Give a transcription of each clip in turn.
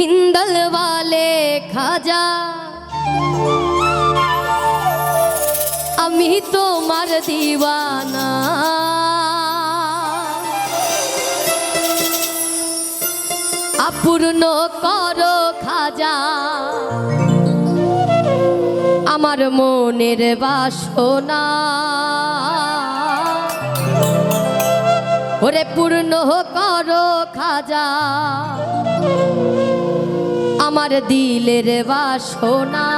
হিন্দল वाले খাজা। আমি তোমার দিওয়ানা। আপূর্ণ করো খাজা। আমার মনের বাসনা। ওরে পূর্ণ করো খাজা। আমার দিলের বাসনা।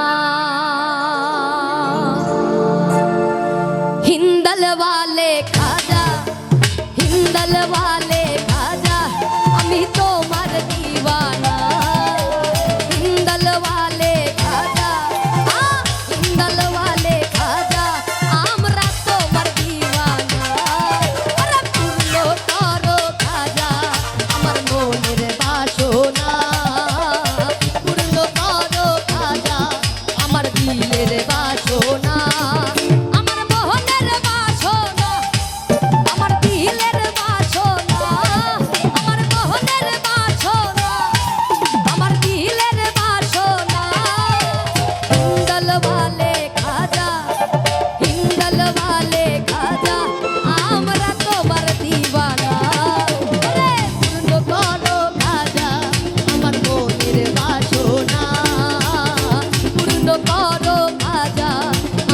আনন্দ করো খাজা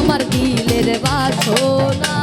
আমার দিলের বাসনা।